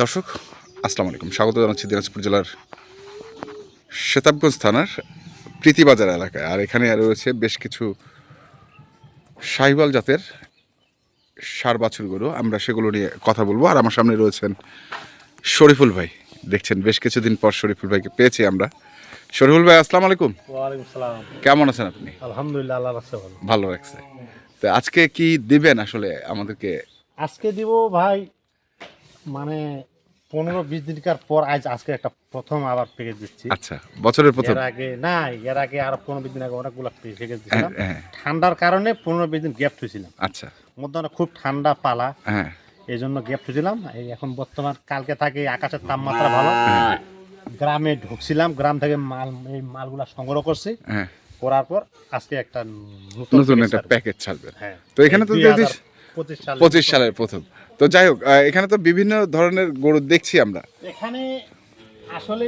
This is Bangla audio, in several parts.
দর্শক আসসালামু আলাইকুম। স্বাগত জানাচ্ছি দিনাজপুর জেলার শেতাবগঞ্জ থানার প্রীতিবাজার এলাকায়। আর এখানে আর রয়েছে বেশ কিছু সাহিবাল জাতের সার বাছুর গরু। আমরা সেগুলো নিয়ে কথা বলব। আর আমার সামনে রয়েছেন শরীফুল ভাই। দেখছেন বেশ কিছুদিন পর শরীফুল ভাইকে পেয়েছি আমরা। শরীফুল ভাই আসসালামু আলাইকুম। কেমন আছেন আপনি? আলহামদুলিল্লাহ আল্লাহ রাখছে ভালো। ভালো রাখছে তো আজকে কি দিবেন আসলে আমাদেরকে? আজকে দিব ভাই মানে পনেরো বিশ দিনকার পর আজ আজকে একটা প্রথম আবার প্যাকেজ দিচ্ছি। আচ্ছা বছরের প্রথম? এর আগে না এর আগে আরও পনেরো বিশ দিন আগে অনেকগুলো প্যাকেজ হ্যাঁ দিয়েছিলাম হ্যাঁ। ঠান্ডার কারণে পনেরো বিশ দিন গ্যাপ হয়েছিলাম আচ্ছা। মধ্যে অনেক খুব ঠান্ডা পালা। হ্যাঁ। এই জন্য গ্যাপ হয়েছিলাম এই এখন বর্তমান কালকে থাকে আকাশের তাপমাত্রা ভালো। গ্রামে ঢুকছিলাম গ্রাম থেকে মাল এই মালগুলা সংগ্রহ করছি। হ্যাঁ। করার পর আজকে একটা নতুন একটা প্যাকেজ ছাড়বেন হ্যাঁ। তো এখানে তো এই যদি 2025 সালে পঁচিশ সালের প্রথম। তো যাই হোক এখানে তো বিভিন্ন ধরনের গরু দেখছি আমরা। এখানে আসলে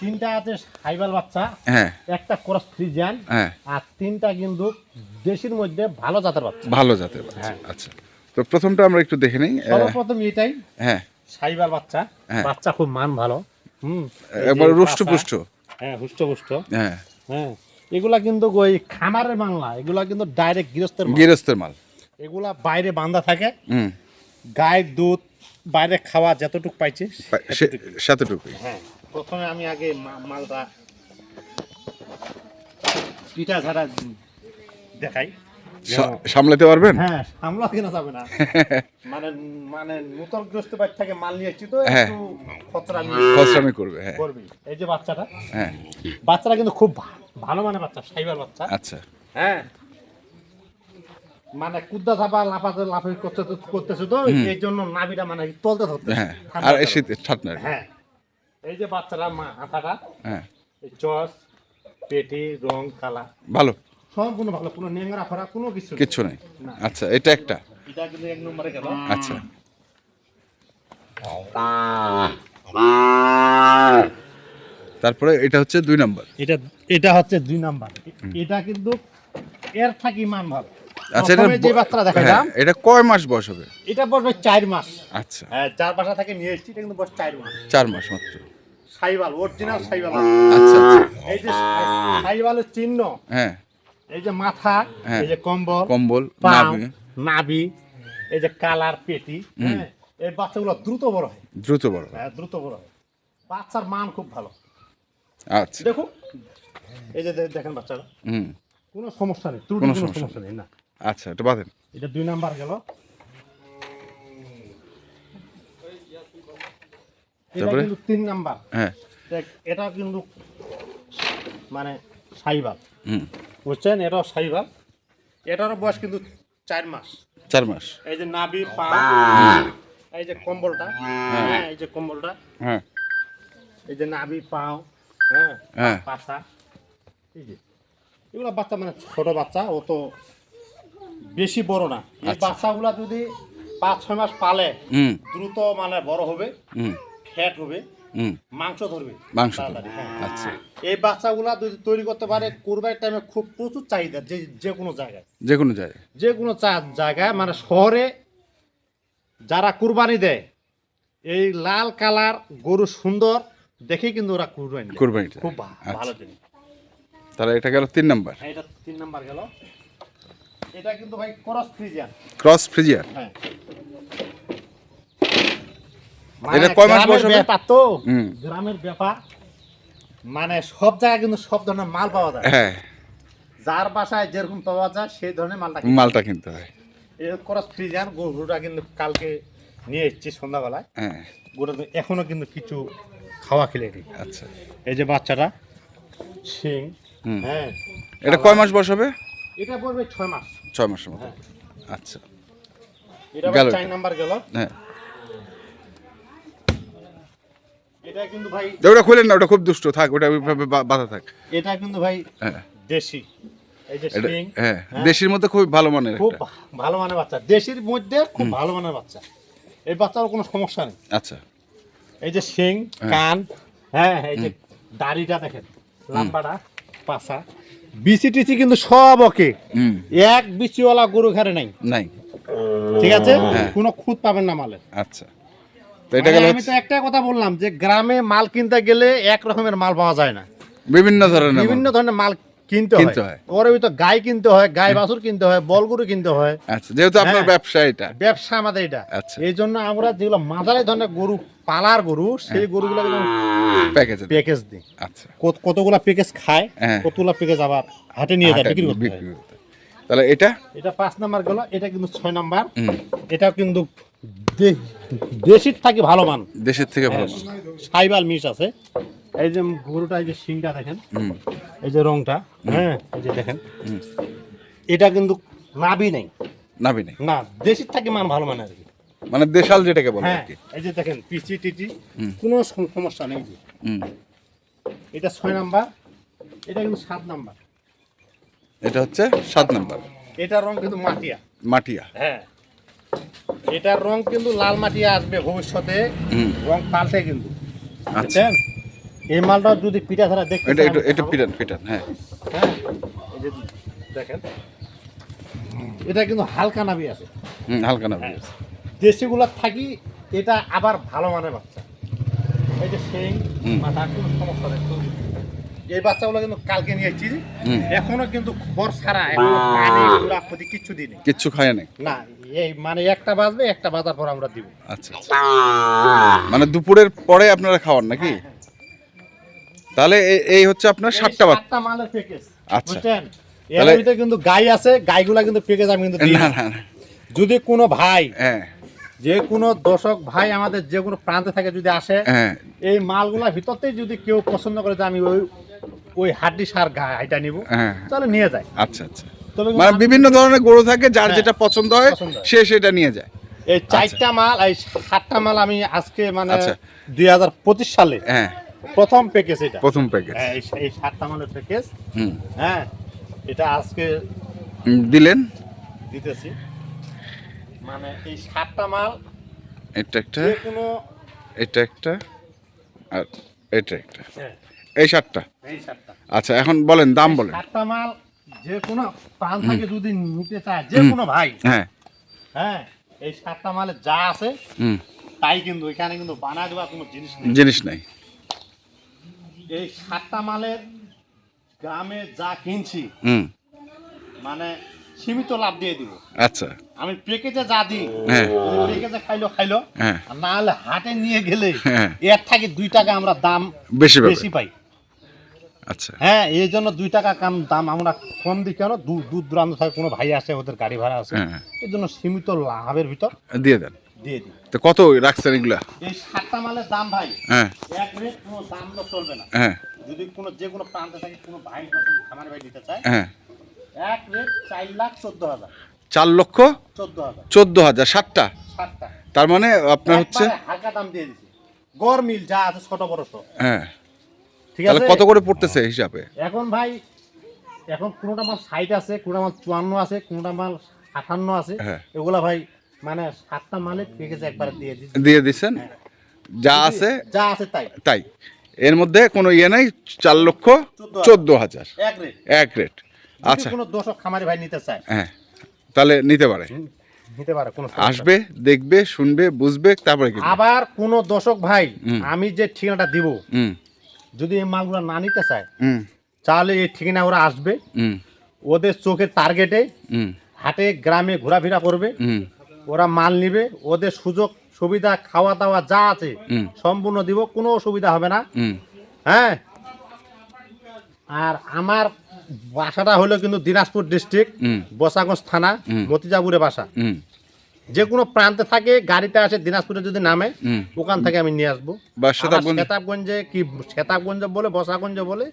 তিনটা আছে হাইবাল বাচ্চা হ্যাঁ। একটা ক্রস ফ্রিজিয়ান হ্যাঁ। আর তিনটা কিন্তু দেশের মধ্যে ভালো জাতের বাচ্চা। ভালো জাতের বাচ্চা হ্যাঁ। আচ্ছা। তো প্রথমটা আমরা একটু দেখে নিই সর্বপ্রথম এটাই হ্যাঁ। সাইবাল বাচ্চা। হ্যাঁ। বাচ্চা খুব মান ভালো। হুম একবার রুষ্টপুষ্ট হ্যাঁ হুষ্ট পুষ্ট। হ্যাঁ। হ্যাঁ। এগুলা কিন্তু ওই খামারের বাংলা এগুলা কিন্তু ডাইরেক্ট গৃহস্থের মাল। গৃহস্থের মাল। এগুলা বাইরে বান্ধা থাকে। গায়ের দুধ বাইরে খাওয়া যতটুকু পাইছে পা- সে- সাতটুকুই। হ্যাঁ প্রথমে আমি আগে মালটা পিঠা ছাড়া দেখাই। সামলাতে পারবেন? হ্যাঁ সামলা কেনা যাবে না। মানে মানে নূতন গ্রস্ত বাড়ি থেকে মাল নিয়ে এসেছি তো হ্যাঁ। একটু খতরা খসরামি করবে হ্যাঁ। করবি। এই যে বাচ্চাটা হ্যাঁ। বাচ্চাটা কিন্তু খুব ভালো মানে বাচ্চা সাইবার বাচ্চা। আচ্ছা। হ্যাঁ মানে কুদ্দা চাপা লাফাতে লাফাই করতে করতেছে তো এই জন্য নাভিটা মানে তলতে ধরতে হ্যাঁ আর এই শীতে ঠান্ডা হ্যাঁ। এই যে বাচ্চাটা মা হাতাটা হ্যাঁ। এই চস পেটি রং কালা ভালো। সম্পূর্ণ ভালো কোনো নেংরা ফরা কোনো কিছু নেই। কিচ্ছু নেই আচ্ছা এটা একটা। এটা কিন্তু এক নম্বরে গেল। আচ্ছা। তারপরে এটা হচ্ছে দুই নম্বর। এটা এটা হচ্ছে দুই নাম্বার। এটা কিন্তু এর থাকি মান ভালো। আচ্ছা এটা যে বাচ্চাটা দেখাইলাম হ্যাঁ, এটা কয় মাস বয়স হবে? এটা বসবে চার মাস। আচ্ছা। হ্যাঁ চার বাসা থেকে নিয়ে এসেছি এটা কিন্তু বয়স চার মাস। চার মাস মাত্র। সাইবাল অরিজিনাল সাইবাল। আচ্ছা আচ্ছা। এই যে সাইবালের চিহ্ন হ্যাঁ। এই যে মাথা হ্যাঁ। এই যে কম্বল কম্বল নাভি। নাভি এই যে কালার পেটি হ্যাঁ এই বাচ্চাগুলো দ্রুত বড় হয়। দ্রুত বড় হয়। হ্যাঁ দ্রুত বড় হয়। বাচ্চার মান খুব ভালো। আচ্ছা। দেখো এই যে দেখেন বাচ্চারা। হুম। কোনো সমস্যা নেই ত্রুটি কোনো সমস্যা নেই না। আচ্ছা এটা বাঁধেন এটা দুই নাম্বার গেল। এটা কিন্তু তিন নাম্বার। হ্যাঁ। এটা কিন্তু মানে সাইবাল হুম। বুঝছেন? এটাও সাইবাল এটারও বয়স কিন্তু চার মাস। চার মাস। এই যে নাভি পা এই যে কম্বলটা হ্যাঁ। এই যে কম্বলটা। হ্যাঁ। এই যে নাভি পাও হ্যাঁ হ্যাঁ। পাশা এই যে। এগুলো বাচ্চা মানে ছোট বাচ্চা ও তো বেশি বড় না। এই আচ্ছা। বাচ্চাগুলা যদি পাঁচ ছয় মাস পালে হুম। দ্রুত মানে বড় হবে ফ্যাট হবে হুম। মাংস ধরবে। মাংস হ্যাঁ। আচ্ছা। এই বাচ্চাগুলা যদি তৈরি করতে পারে কুরবাইয়ের টাইমে খুব প্রচুর চাহিদা যে যে কোনো জায়গায়। যে কোনো জায়গায়। যে কোনো জায়গায় মানে শহরে যারা কুরবানি দেয় এই লাল কালার গরু সুন্দর দেখে কিন্তু ওরা কুরবানি দেয়। কোরবানিটা খুব আচ্ছা। ভালো জিনিস। তাহলে এটা গেল তিন নাম্বার। হ্যাঁ, এটা তিন নাম্বার গেল। এটা কিন্তু ভাই ক্রস ফ্রিজিয়ান। ক্রস ফ্রিজিয়ার হ্যাঁ। এটা মানে কয় মাস বয়স হবে? ব্যাপার তো। গ্রামের ব্যাপার। মানে সব জায়গায় কিন্তু সব ধরনের মাল পাওয়া যায়। হ্যাঁ। যার বাসায় যেরকম পাওয়া যায় সেই ধরনের মালটা মালটা কিনতে হয়। এই ক্রস ফ্রিজিয়ান গরুটা কিন্তু কালকে নিয়ে এসেছি সন্ধ্যাবেলায়। হ্যাঁ। গরুটা এখনও কিন্তু কিছু খাওয়া খেলে নি আচ্ছা। এই যে বাচ্চাটা শিং। হ্যাঁ। এটা কয় মাস বয়স হবে? এটা পড়বে ছয় মাস। ছয় মাসের মতো। আচ্ছা। এটা গেল নাম্বার গেল। হ্যাঁ। এটা কিন্তু ভাই ওটা খুলেন না ওটা খুব দুষ্ট থাক ওটা ওইভাবে বাঁধা থাক। এটা কিন্তু ভাই হ্যাঁ। দেশি। হ্যাঁ হ্যাঁ। দেশির মধ্যে খুব ভালো মানের খুব ভালো মানের বাচ্চা। দেশির মধ্যে খুব ভালো মানের বাচ্চা। এই বাচ্চার কোনো সমস্যা নেই। আচ্ছা। এই যে শিং কান হ্যাঁ এই যে দাড়িটা দেখেন লাম্বাটা পাছা। বিচি টিচি কিন্তু সব ওকে। এক বিচিওয়ালা গরু ঘরে নাই। নাই। ঠিক আছে? হ্যাঁ। কোনো খুঁত পাবেন না মালে। আচ্ছা। তো এটা গেল আমি তো একটা কথা বললাম যে গ্রামে মাল কিনতে গেলে এক রকমের মাল পাওয়া যায় না। বিভিন্ন ধরনের বিভিন্ন ধরনের মাল কিনতে হয়। হয়। ওর তো গাই কিনতে হয় গাই বাছুর কিনতে হয় বলগুরু কিনতে হয়। আচ্ছা যেহেতু আপনার হ্যাঁ। ব্যবসা এটা। ব্যবসা আমাদের এটা। আচ্ছা। এই জন্য আমরা যেগুলো মাঝারি ধরনের গরু পালার গরু সেই গরুগুলো প্যাকেজে প্যাকেজ দিই। আচ্ছা। কত কতগুলা প্যাকেজ খায় হ্যাঁ। কতগুলা প্যাকেজ আবার হাটে নিয়ে যায় বিক্রি করতে হয়। তাহলে এটা? এটা পাঁচ নাম্বার গেল এটা কিন্তু ছয় নাম্বার। এটাও কিন্তু দেশির থাকি ভালো মান। দেশের থেকে ভালো সাইবাল মিশ আছে। এই যে গরুটা এই যে শিংটা দেখেন। এই যে রংটা হ্যাঁ এই যে দেখেন। এটা কিন্তু নাবি নেই। নাবি নেই। না দেশির থাকি মান ভালো মানে আর কি মানে দেশাল যেটাকে বলে হ্যাঁ এই যে দেখেন পিচি টিচি। কোনো সমস্যা নেই যে। হুম। এটা ছয় নাম্বার এটা কিন্তু সাত নাম্বার এটা হচ্ছে সাত নাম্বার এটার রং কিন্তু মাটিয়া মাটিয়া হ্যাঁ এটার রং কিন্তু লাল মাটিয়া আসবে ভবিষ্যতে হুম। রং পাল্টে কিন্তু আচ্ছা এই মালটা যদি পিঠা ছাড়া দেখতে এটা এটা এটা পিটান পিটান হ্যাঁ হ্যাঁ এই যে দেখেন এটা কিন্তু হালকা নাবি আছে হুম, হালকা নাবি হ্যাঁ। আছে। দেশিগুলো থাকি এটা আবার ভালো মানের বাচ্চা। এই যে সেই মাথা কোনো সমস্যা নেই এই বাচ্চাগুলো কিন্তু কালকে নিয়ে এসেছি এখনও কিন্তু খবর ছাড়া এখনও পানি কিচ্ছু দিই কিচ্ছু খায় নাই? না এই মানে একটা বাজবে একটা বাজার পর আমরা দিব। আচ্ছা আচ্ছা। মানে দুপুরের পরে আপনারা খাওয়ান নাকি? তাহলে এ- এই হচ্ছে আপনার সাতটা বাচ্চা। সাতটা মালের প্যাকেজ আচ্ছা। এর ভিতরে কিন্তু গাই আছে গাইগুলা কিন্তু প্যাকেজ আমি কিন্তু দিই। না না। যদি কোনো ভাই হ্যাঁ। যে কোনো দর্শক ভাই আমাদের যে কোনো প্রান্তে থাকে যদি আসে হ্যাঁ। এই মালগুলার ভিতরতেই যদি কেউ পছন্দ করে যে আমি ওই ওই হাড্ডি সার গাইটা নিব হ্যাঁ। তাহলে নিয়ে যায়। আচ্ছা আচ্ছা। তবে মানে বিভিন্ন ধরনের গরু থাকে যার হ্যাঁ, যেটা পছন্দ হয় সে সেটা নিয়ে যায়। এই চারটা মাল এই সাতটা মাল আমি আজকে মানে আচ্ছা। দুই হাজার পঁচিশ সালে হ্যাঁ। প্রথম প্যাকেজ এটা। প্রথম প্যাকেজ হ্যাঁ, এই এই সাতটা মালের প্যাকেজ হ্যাঁ এটা আজকে দিলেন? দিতেছি। মানে এই সাতটা মাল এটা একটা যে কোনো এটা একটা আর এটা একটা। হ্যাঁ, এই সাতটা? এই সাতটা। আচ্ছা এখন বলেন দাম বলেন। সাতটা মাল যে কোনো প্রাণ থেকে যদি নিতে চায় যে কোনো ভাই। হ্যাঁ। হ্যাঁ এই সাতটা মালে যা আছে তাই কিন্তু এখানে কিন্তু বানা দেওয়া কোনো জিনিস নেই। জিনিস নাই। এই সাতটা মালের গ্রামে যা কিনছি মানে সীমিত লাভ দিয়ে দিব। আচ্ছা। আমি প্যাকেজে যা দিই হ্যাঁ। প্যাকেজে খাইলো খাইলো। হ্যাঁ। না হলে হাটে নিয়ে গেলে হ্যাঁ। এর থেকে দুই টাকা আমরা দাম বেশি বেশি পাই। আচ্ছা। হ্যাঁ এই জন্য দুই টাকা কাম দাম আমরা কম দিই কেন? দূর দূর দূরান্ত থেকে কোনো ভাই আছে ওদের গাড়ি ভাড়া আছে। হ্যাঁ। এই জন্য সীমিত লাভের ভিতর দিয়ে দেন। দিয়ে দিই। তো কত রাখছেন এগুলা? এই সাতটা মালের দাম ভাই হ্যাঁ। এক রেট কোনো দাম তো চলবে না। হ্যাঁ। যদি কোনো যে কোনো প্রান্তে থাকে কোনো ভাই খামার ভাই নিতে চায় হ্যাঁ। এক রেট চার লাখ চোদ্দ হাজার। চার লক্ষ চোদ্দ হাজার। চোদ্দ হাজার সাতটা তার মানে আপনার হচ্ছে হালকা দাম দিয়ে দিছি। গড় মিল যা আছে ছোট বড় সব। হ্যাঁ। ঠিক আছে? কত করে পড়তেছে হিসাবে? এখন ভাই এখন কোনোটা মাল ষাট আছে কোনোটা মাল চুয়ান্ন আছে কোনোটা মাল আটান্ন আছে। হ্যাঁ। এগুলা ভাই মানে সাতটা মালে প্যাকেজ একবারে দিয়ে দিচ্ছি দিয়ে দিছেন? যা আছে যা আছে তাই। তাই। এর মধ্যে কোনো ইয়ে নাই চার লক্ষ চোদ্দ হাজার। এক রেট। এক রেট। আচ্ছা। কোনো দর্শক খামারি ভাই নিতে চায় হ্যাঁ তাহলে নিতে পারে। নিতে পারে কোনো আসবে দেখবে শুনবে বুঝবে তারপরে। আবার কোনো দর্শক ভাই আমি যে ঠিকানাটা দিব যদি এই মালগুলো না নিতে চায় হুম। তাহলে এই ঠিকানা ওরা আসবে। ওদের চোখের টার্গেটে হাটে গ্রামে ঘোরাফেরা করবে। ওরা মাল নিবে ওদের সুযোগ সুবিধা খাওয়া দাওয়া যা আছে সম্পূর্ণ দিব কোনো অসুবিধা হবে না। হ্যাঁ? আর আমার বাসাটা হলো কিন্তু দিনাজপুর ডিস্ট্রিক্ট বসাগঞ্জ থানা মতিজাপুরে বাসা। যে কোনো প্রান্তে থাকে গাড়িতে আসে দিনাজপুরে যদি নামে ওখান থেকে আমি নিয়ে আসব। সেতাবগঞ্জে। কি সেতাবগঞ্জে বলে বসাগঞ্জ বলে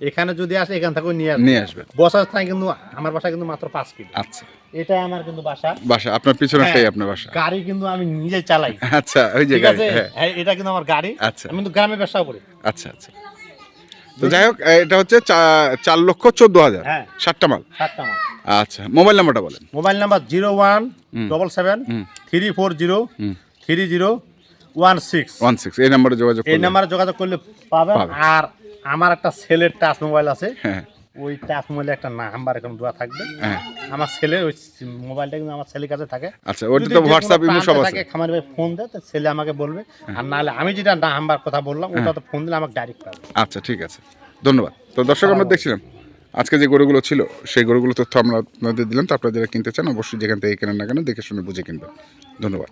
এখানে যদি আসে এখান থেকে নিয়ে আসব। নিয়ে আসবে। বসার স্থানে কিন্তু আমার বাসা কিন্তু মাত্র পাঁচ কিলো। আচ্ছা। এটা আমার কিন্তু বাসা। বাসা আপনার পিছনেরটাই হ্যাঁ, আপনার বাসা। গাড়ি কিন্তু আমি নিজে চালাই। আচ্ছা ওই যে গাড়ি হ্যাঁ। হ্যাঁ, এটা কিন্তু আমার গাড়ি। আচ্ছা। আমি কিন্তু গ্রামে ব্যবসা করি। আচ্ছা আচ্ছা। তো যাই হোক এটা হচ্ছে চার লক্ষ চোদ্দ হাজার হ্যাঁ। সাতটা মাল। সাতটা মাল। আচ্ছা মোবাইল নাম্বারটা বলেন। Mobile number zero one double seven three four zero three zero one six. One six এই নাম্বারে যোগাযোগ এই নাম্বারে যোগাযোগ করলে পাবেন। পাবেন। আর আমার একটা সেলের টাচ মোবাইল আছে। হ্যাঁ। ওই টাচ মোবাইলে একটা নাম্বার এখন দেওয়া থাকবে। হ্যাঁ। আমার ছেলে ওই মোবাইলটা কিন্তু আমার ছেলের কাছে থাকে। আচ্ছা ওটা তো হোয়াটসঅ্যাপ ইমো সব আছে। খামার ভাই ফোন দেয় তো ছেলে আমাকে বলবে। আর নাহলে আমি যেটা নাম্বার কথা বললাম ওটা তো ফোন দিলে আমাকে ডাইরেক্ট পাবে। আচ্ছা ঠিক আছে। ধন্যবাদ। তো দর্শক আমরা দেখছিলাম আজকে যে গরুগুলো ছিল সেই গরুগুলো তথ্য আমরা আপনাদের দিলাম। তো আপনারা যারা কিনতে চান অবশ্যই যেখান থেকে কেনেন না কেন দেখে শুনে বুঝে কিনবেন। ধন্যবাদ।